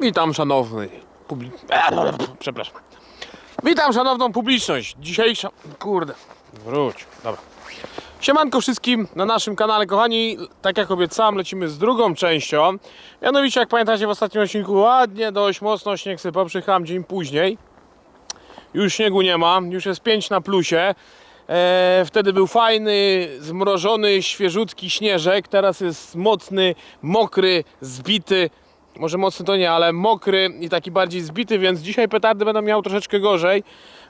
Witam szanowny publi... Przepraszam. Witam szanowną publiczność. Dzisiejsza... Kurde. Wróć. Dobra. Siemanko wszystkim na naszym kanale, kochani. Tak jak obiecałem, lecimy z drugą częścią. Mianowicie, jak pamiętacie, w ostatnim odcinku ładnie, dość mocno śnieg sypał. Przyjechałem dzień później. Już śniegu nie ma, już jest 5 na plusie. E, wtedy był fajny, zmrożony, świeżutki śnieżek. Teraz jest mocny, mokry, zbity. Może mocny to nie, ale mokry i taki bardziej zbity, więc dzisiaj petardy będą miały troszeczkę gorzej.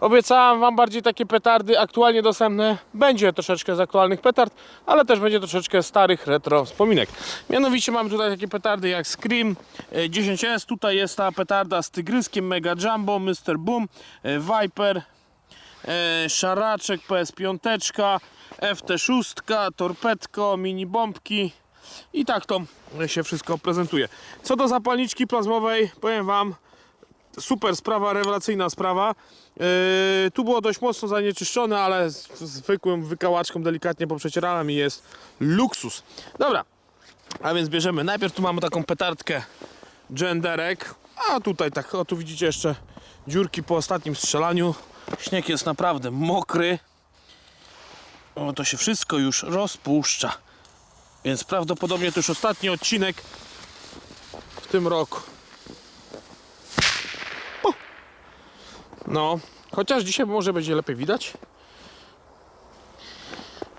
Obiecałem Wam bardziej takie petardy aktualnie dostępne. Będzie troszeczkę z aktualnych petard, ale też będzie troszeczkę starych retro wspominek. Mianowicie mamy tutaj takie petardy jak Scream e, 10S. Tutaj jest ta petarda z tygryskiem Mega Jumbo, Mr. Boom, e, Viper, e, szaraczek PS5, FT6, torpedko, mini bombki i tak to się wszystko prezentuje. Co do zapalniczki plazmowej, powiem Wam, super sprawa, rewelacyjna sprawa. Yy, tu było dość mocno zanieczyszczone, ale z z zwykłym wykałaczką delikatnie poprzecierałem i jest luksus. Dobra, a więc bierzemy. Najpierw tu mamy taką petardkę genderek, a tutaj tak, o tu widzicie jeszcze dziurki po ostatnim strzelaniu. Śnieg jest naprawdę mokry. O, to się wszystko już rozpuszcza. Więc prawdopodobnie to już ostatni odcinek w tym roku. No, chociaż dzisiaj może będzie lepiej widać.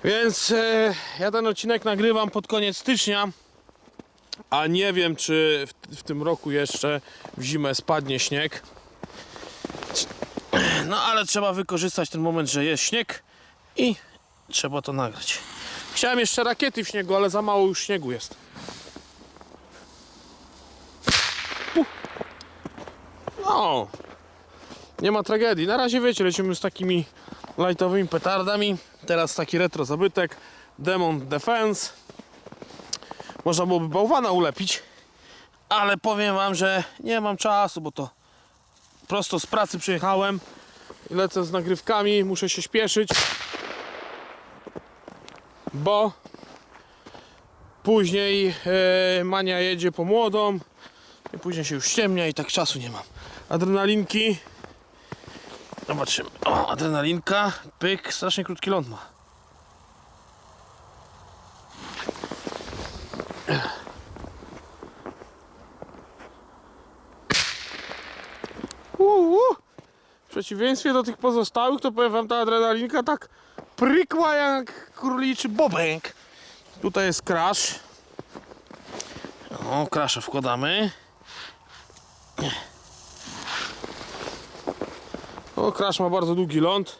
Więc e, ja ten odcinek nagrywam pod koniec stycznia. A nie wiem, czy w, w tym roku jeszcze w zimę spadnie śnieg. No ale trzeba wykorzystać ten moment, że jest śnieg i trzeba to nagrać. Chciałem jeszcze rakiety w śniegu, ale za mało już śniegu jest. No, nie ma tragedii. Na razie wiecie, lecimy z takimi lightowymi petardami. Teraz taki retro zabytek. Demon Defense. Można byłoby bałwana ulepić, ale powiem wam, że nie mam czasu, bo to prosto z pracy przyjechałem lecę z nagrywkami, muszę się śpieszyć bo później e, Mania jedzie po młodą i później się już ściemnia i tak czasu nie mam. Adrenalinki. Zobaczymy. O, adrenalinka. Pyk. Strasznie krótki ląd ma. Uuu. W przeciwieństwie do tych pozostałych, to powiem wam, ta adrenalinka tak prykła jak króliczy bobęk. Tutaj jest crash. O, crasha wkładamy. O, crash ma bardzo długi ląd.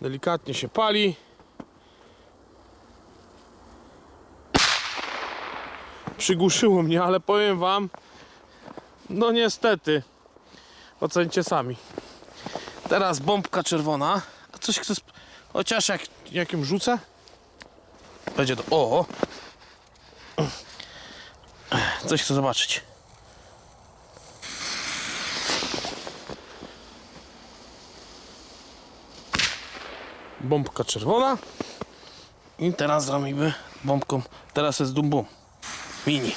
Delikatnie się pali. Przygłuszyło mnie, ale powiem wam, no niestety, ocencie sami. Teraz bombka czerwona. A coś chcę. Chociaż jak, jak rzucę, będzie to. O! Coś chcę zobaczyć. Bombka czerwona. I teraz zrobimy bombką. Teraz jest dum. Mini.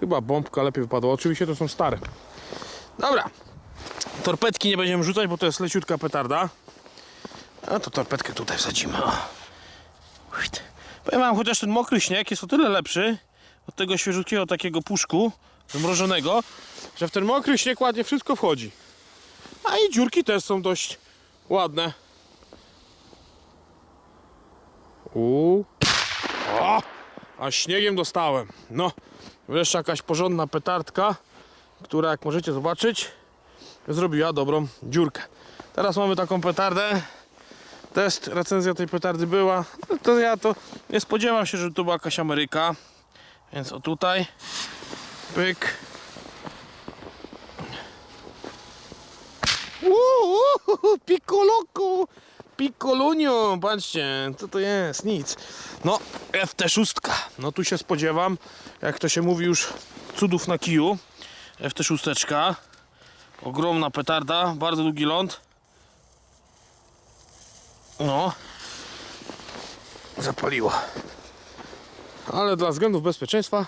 Chyba bombka lepiej wypadła. Oczywiście to są stare. Dobra. Torpedki nie będziemy rzucać, bo to jest leciutka petarda. A to torpedkę tutaj wsadzimy. O. Uit. Powiem wam, chociaż ten mokry śnieg jest o tyle lepszy od tego świeżutkiego takiego puszku zmrożonego, że w ten mokry śnieg ładnie wszystko wchodzi. A i dziurki też są dość ładne. Uuu. O! A śniegiem dostałem. No, wreszcie jakaś porządna petardka, która jak możecie zobaczyć, zrobiła dobrą dziurkę. Teraz mamy taką petardę. Test, recenzja tej petardy była. To ja to nie spodziewam się, że to była jakaś Ameryka. Więc o tutaj. Pyk. Uuu, piccoloku, piccolunio, patrzcie, co to jest, nic. No, FT6, no tu się spodziewam, jak to się mówi już, cudów na kiju. FT6, ogromna petarda, bardzo długi ląd. No, zapaliła. ale dla względów bezpieczeństwa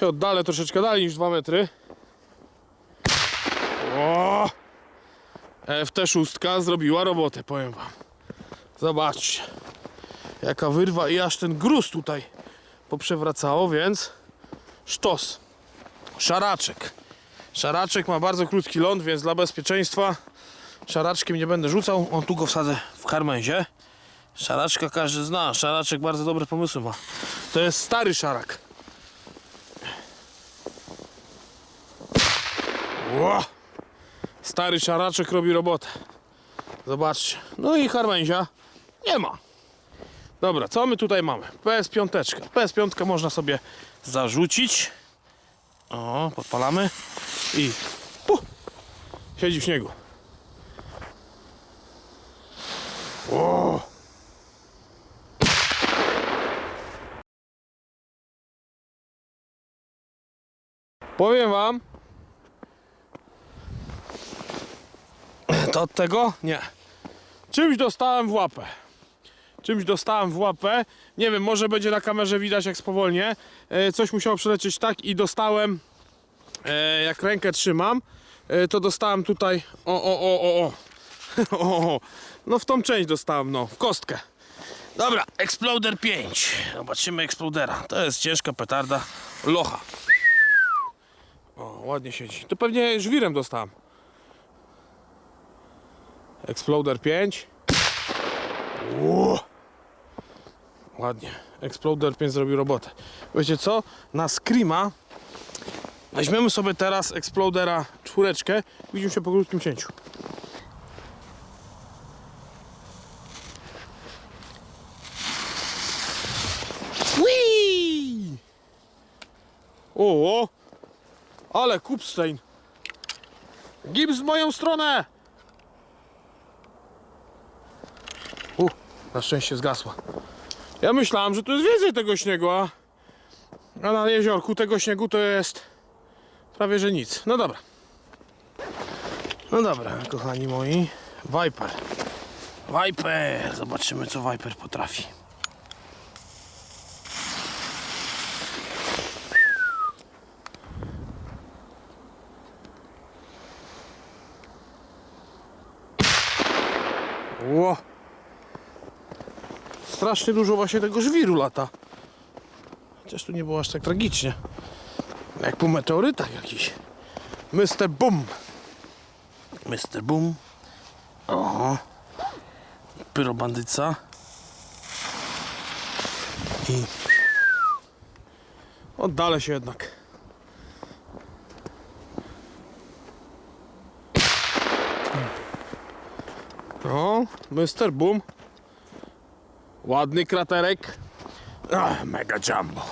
się oddalę troszeczkę dalej niż 2 metry. O! FT6 zrobiła robotę, powiem wam. Zobaczcie. Jaka wyrwa i aż ten gruz tutaj poprzewracało, więc sztos. Szaraczek. Szaraczek ma bardzo krótki ląd, więc dla bezpieczeństwa szaraczkiem nie będę rzucał. On tu go wsadzę w harmenzie. Szaraczka każdy zna. Szaraczek bardzo dobre pomysły ma. To jest stary szarak. Ło! Stary szaraczek robi robotę. Zobaczcie. No i harmenzia nie ma. Dobra, co my tutaj mamy? PS5. PS5 można sobie zarzucić. O, podpalamy. I pu, siedzi w śniegu. O! Powiem wam. To od tego? Nie. Czymś dostałem w łapę. Czymś dostałem w łapę. Nie wiem, może będzie na kamerze widać jak spowolnię. E, Coś musiało przelecieć tak i dostałem, e, jak rękę trzymam, e, to dostałem tutaj, o, o, o, o, o. o, o. No w tą część dostałem, no, w kostkę. Dobra, Exploder 5. Zobaczymy Explodera. To jest ciężka petarda. Locha. O, ładnie siedzi. To pewnie żwirem dostałem. Exploder 5. Ło. Ładnie. Exploder 5 zrobił robotę. Wiecie co? Na Screama weźmiemy sobie teraz Explodera czwóreczkę. Widzimy się po krótkim cięciu. Whee! O, ale Kupstein. Gips w moją stronę. U, na szczęście zgasła. Ja myślałem, że tu jest więcej tego śniegu, a, a na jeziorku tego śniegu to jest prawie że nic. No dobra. No dobra, kochani moi. Viper. Viper. Zobaczymy, co Viper potrafi. Ło. Strasznie dużo właśnie tego żwiru lata. Chociaż tu nie było aż tak tragicznie. Jak po meteorytach jakiś. Mr. Boom. Mr. Boom. Oho. Pyrobandyca. I... Oddalę się jednak. O, Mr. Boom. Ładny kraterek. Ach, mega jumbo.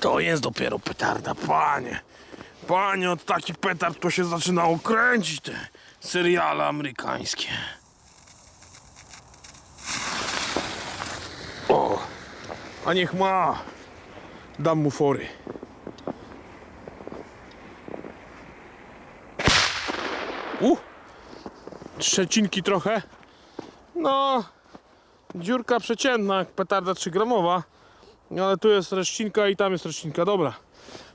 To jest dopiero petarda, panie. Panie, od taki petard to się zaczynało kręcić te seriale amerykańskie. O, a niech ma. Dam mu fory. U, trzecinki trochę. No, dziurka przeciętna, jak petarda 3-gramowa. No, ale tu jest reszcinka i tam jest reszcinka. Dobra.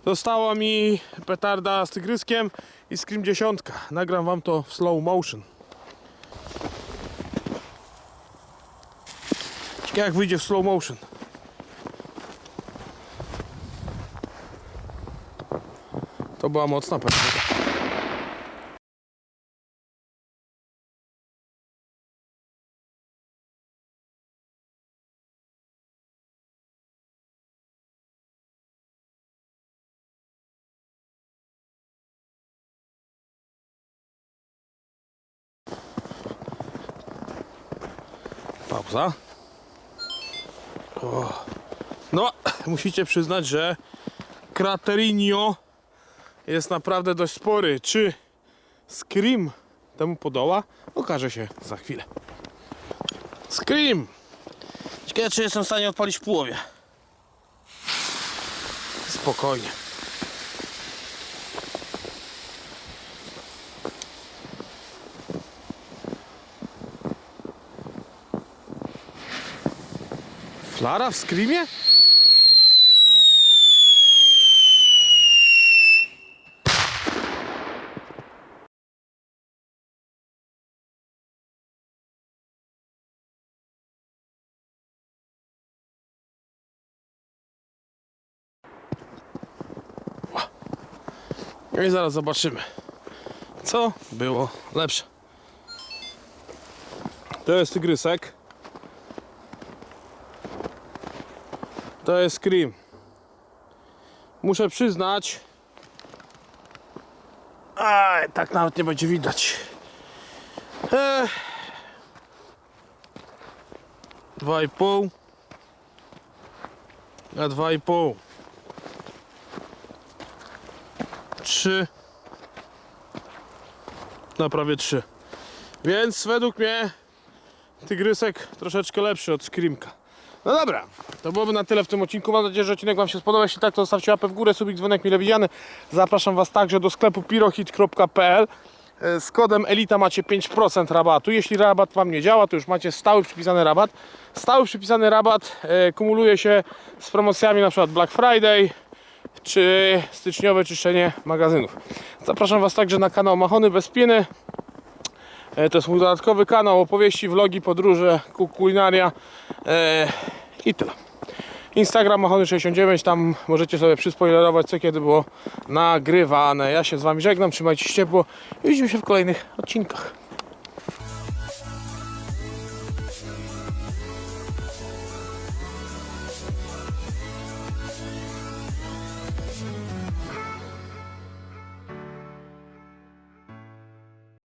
Została mi petarda z tygryskiem i Scream 10. Nagram wam to w slow motion. Ciekawe jak wyjdzie w slow motion. To była mocna petarda. Pauza. O. No, musicie przyznać, że Craterinio jest naprawdę dość spory. Czy Scream temu podoła? Okaże się za chwilę. Scream! Ciekawe, czy jestem w stanie odpalić w połowie. Spokojnie. Klara w screamie? No I zaraz zobaczymy, co było lepsze. To jest tygrysek. To jest cream. Muszę przyznać. Aj, tak nawet nie będzie widać. Ech. Dwa i pół. Na dwa i pół. Trzy. Na prawie trzy. Więc według mnie tygrysek troszeczkę lepszy od Screamka. No dobra, to byłoby na tyle w tym odcinku. Mam nadzieję, że odcinek Wam się spodobał. Jeśli tak, to zostawcie łapę w górę, subik, dzwonek mile widziany. Zapraszam Was także do sklepu pirohit.pl. E, Z kodem ELITA macie 5% rabatu. Jeśli rabat Wam nie działa, to już macie stały przypisany rabat. Stały przypisany rabat e, kumuluje się z promocjami przykład Black Friday czy styczniowe czyszczenie magazynów. Zapraszam Was także na kanał Machony bez piny. E, To jest mój dodatkowy kanał, opowieści, vlogi, podróże, ku- kulinaria e, i tyle. Instagram Machony69, tam możecie sobie przyspoilerować co kiedy było nagrywane. Ja się z Wami żegnam, trzymajcie się ciepło i widzimy się w kolejnych odcinkach.